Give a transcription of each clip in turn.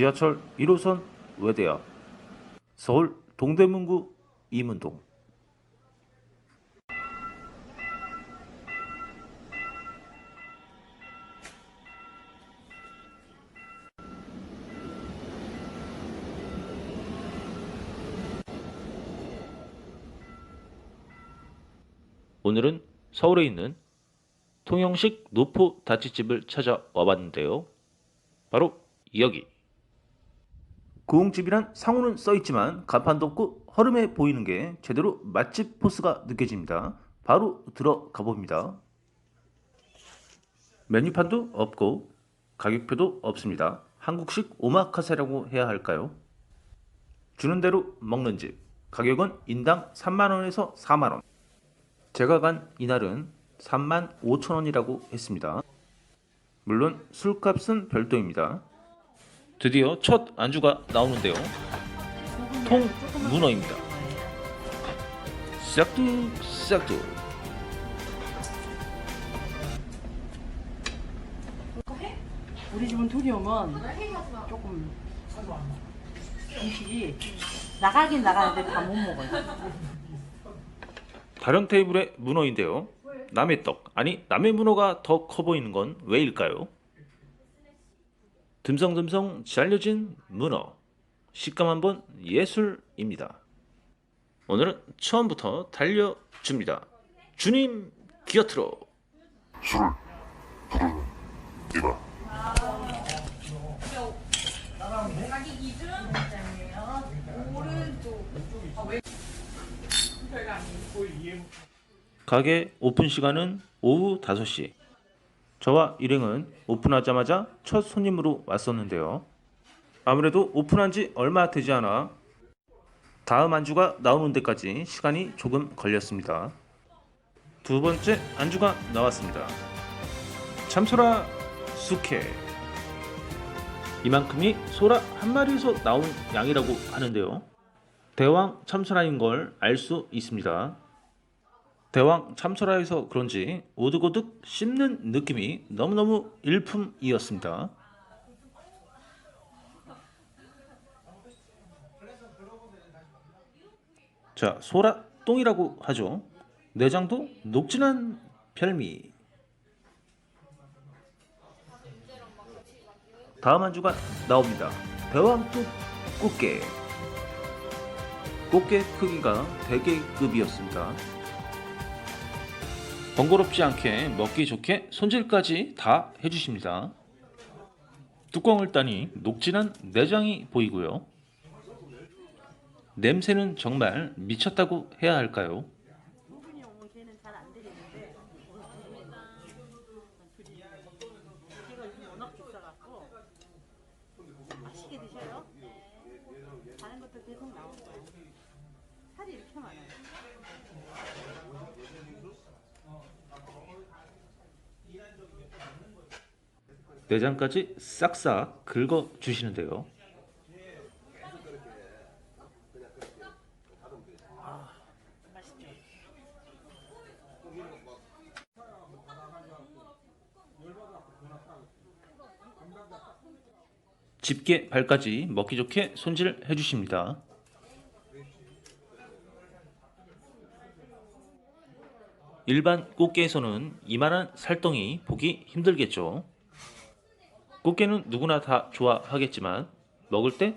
지하철 1호선 외대역 서울 동대문구 이문동 오늘은 서울에 있는 통영식 노포 다치집을 찾아와 봤는데요. 바로 여기. 고흥집이란 상호는 써있지만 간판도 없고 허름해 보이는 게 제대로 맛집 포스가 느껴집니다. 바로 들어가 봅니다. 메뉴판도 없고 가격표도 없습니다. 한국식 오마카세라고 해야 할까요? 주는 대로 먹는 집. 가격은 인당 3만원에서 4만원. 제가 간 이날은 3만 5천 원이라고 했습니다. 물론 술값은 별도입니다. 드디어 첫 안주가 나오는데요. 통 문어입니다. 싹두 싹두. 우리 집은 둘이 오면 조금 음식이 나가긴 나가는데 다 못 먹어요. 다른 테이블의 문어인데요. 남의 떡, 아니 남의 문어가 더 커 보이는 건 왜일까요? 듬성듬성 잘려진 문어. 식감 한번 예술입니다. 오늘은 처음부터 달려줍니다. 주님 곁으로. 술을 부르는 이라 가게 오픈 시간은 오후 5시. 저와 일행은 오픈하자마자 첫 손님으로 왔었는데요. 아무래도 오픈한 지 얼마 되지 않아 다음 안주가 나오는 데까지 시간이 조금 걸렸습니다. 두 번째 안주가 나왔습니다. 참소라 숙회. 이만큼이 소라 한 마리에서 나온 양이라고 하는데요. 대왕 참소라인 걸 알 수 있습니다. 대왕 참소라에서 그런지 오득오득 씹는 느낌이 너무너무 일품이었습니다. 자, 소라 똥이라고 하죠. 내장도 녹진한 별미. 다음 안주가 나옵니다. 대왕뚝 꽃게. 꽃게 크기가 대게급이었습니다. 번거롭지 않게 먹기 좋게 손질까지 다 해주십니다. 뚜껑을 따니 녹진한 내장이 보이고요. 냄새는 정말 미쳤다고 해야 할까요? 내장까지 싹싹 긁어 주시는데요. 집게 발까지 먹기 좋게 손질 해 주십니다. 일반 꽃게에서는 이만한 살덩이 보기 힘들겠죠. 꽃게는 누구나 다 좋아하겠지만 먹을 때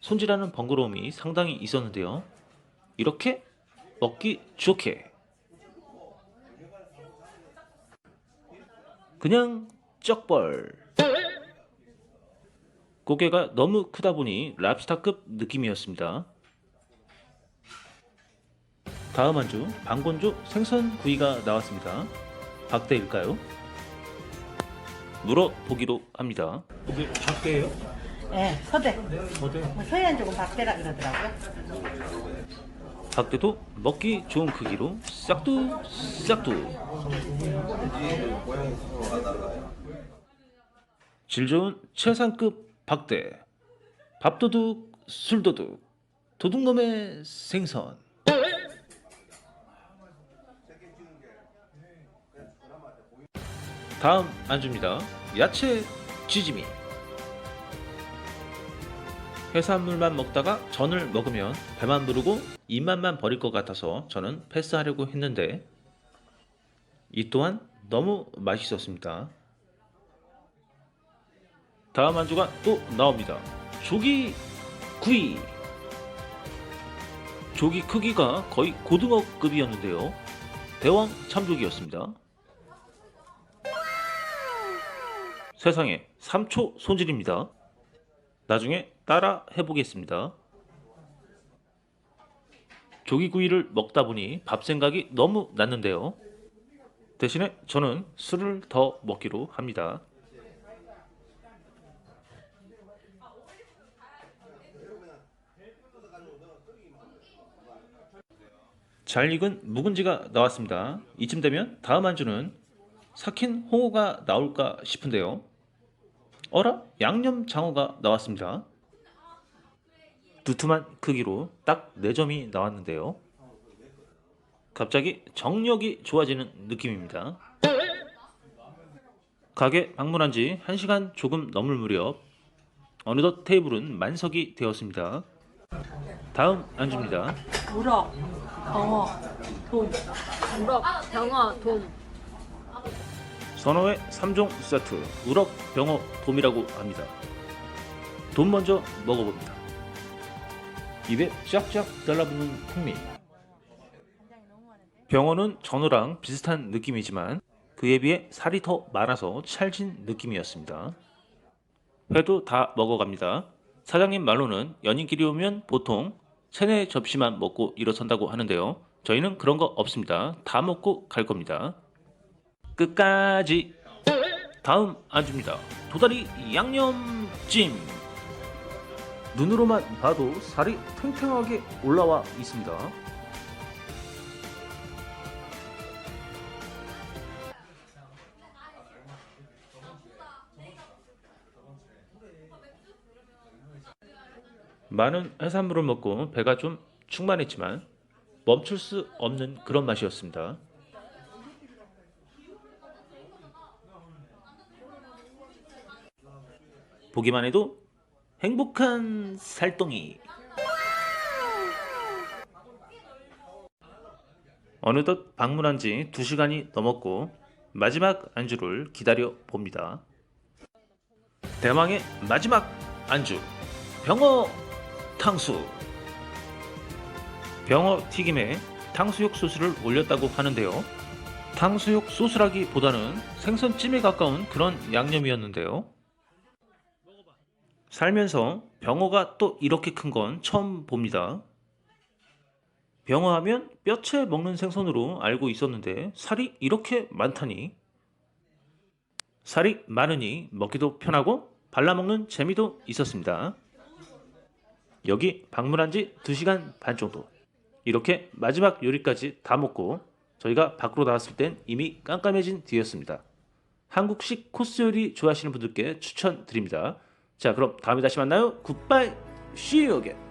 손질하는 번거로움이 상당히 있었는데요. 이렇게 먹기 좋게 그냥 쩍벌 고개가 너무 크다 보니 랍스타급 느낌이었습니다. 다음 안주 방건조 생선 구이가 나왔습니다. 박대일까요? 물어보기로 합니다. 이게 박대예요? 네, 서대. 어제 서해안 쪽은 박대라 그러더라고요. 박대도 먹기 좋은 크기로 싹두 싹두 질 좋은 최상급 박대 밥도둑 술도둑 도둑놈의 생선 다음 안주입니다 야채 찌짐이 해산물만 먹다가 전을 먹으면 배만 부르고 입맛만 버릴 것 같아서 저는 패스하려고 했는데 이 또한 너무 맛있었습니다. 다음 안주가 또 나옵니다. 조기 구이. 조기 크기가 거의 고등어급이었는데요. 대왕 참조기였습니다. 세상에 3초 손질입니다. 나중에 따라 해보겠습니다. 조기구이를 먹다 보니 밥 생각이 너무 났는데요. 대신에 저는 술을 더 먹기로 합니다. 잘 익은 묵은지가 나왔습니다. 이쯤 되면 다음 안주는 삭힌 홍어가 나올까 싶은데요. 어라? 양념 장어가 나왔습니다. 두툼한 크기로 딱 4점이 나왔는데요. 갑자기 정력이 좋아지는 느낌입니다. 가게 방문한 지 1시간 조금 넘을 무렵 어느덧 테이블은 만석이 되었습니다. 다음 안주입니다. 우럭, 벙어, 돔. 우럭, 병어, 돔. 선어의 3종 세트 우럭, 병어, 돔이라고 합니다. 돔 먼저 먹어봅니다. 입에 쫙쫙 달라붙는 풍미. 병어는 전어랑 비슷한 느낌이지만 그에 비해 살이 더 많아서 찰진 느낌이었습니다. 회도 다 먹어갑니다. 사장님 말로는 연인끼리 오면 보통 세네 접시만 먹고 일어선다고 하는데요. 저희는 그런 거 없습니다. 다 먹고 갈 겁니다. 끝까지. 다음 안주입니다. 도다리 양념찜. 눈으로만 봐도 살이 탱탱하게 올라와 있습니다. 많은 해산물을 먹고 배가 좀 충만했지만 멈출 수 없는 그런 맛이었습니다. 보기만 해도 행복한 살덩이. 어느덧 방문한 지 2시간이 넘었고 마지막 안주를 기다려 봅니다. 대망의 마지막 안주 병어 탕수. 병어 튀김에 탕수육 소스를 올렸다고 하는데요. 탕수육 소스라기보다는 생선찜에 가까운 그런 양념이었는데요. 살면서 병어가 또 이렇게 큰 건 처음 봅니다. 병어 하면 뼈채 먹는 생선으로 알고 있었는데 살이 이렇게 많다니. 살이 많으니 먹기도 편하고 발라먹는 재미도 있었습니다. 여기 방문한 지 2시간 반 정도. 이렇게 마지막 요리까지 다 먹고 저희가 밖으로 나왔을 땐 이미 깜깜해진 뒤였습니다. 한국식 코스 요리 좋아하시는 분들께 추천드립니다. 자, 그럼 다음에 다시 만나요. 굿바이. Again.